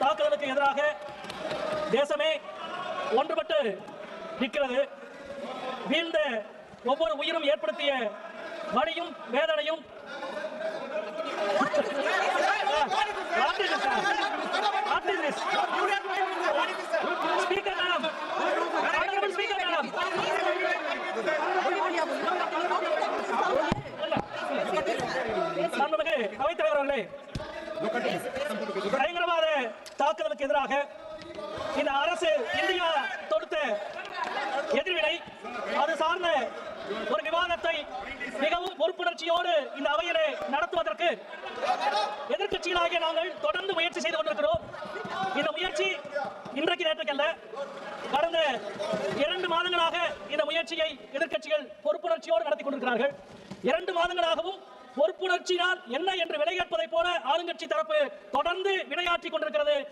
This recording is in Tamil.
தாக்குதலுக்கு எதிராக தேசமே ஒன்றுபட்டு நிற்கிறது வீழ்ந்த ஒவ்வொரு உயிரும் ஏற்படுத்திய வலியும் வேதனையும். மாண்புமிகு அவைத்தலைவர் அவர்களே தாக்குதலுக்கு எதிராக இந்த அரசு இந்தியா தொடுத்த எதிர்வினை அது சார்ந்த ஒரு விவாதத்தை மிகவும் பொறுப்புணர்ச்சியோடு இந்த அவையிலே நடத்துவதற்கு எதிர்கட்சிகளாகிய நாங்கள் தொடர்ந்து முயற்சி செய்து கொண்டிருக்கிறோம். இந்த முயற்சி இன்றைக்கு நேற்றுக்கல்ல கடந்த இரண்டு மாதங்களாக இந்த முயற்சியை எதிர்கட்சிகள் பொறுப்புணர்ச்சியோடு நடத்தி கொண்டிருக்கிறார்கள். இரண்டு மாதங்களாகவும் பொறுப்புணர்ச்சினால் என்ன என்று விலை போல ஆளுங்கட்சி தரப்பு தொடர்ந்து வினையாற்றி கொண்டிருக்கிறது.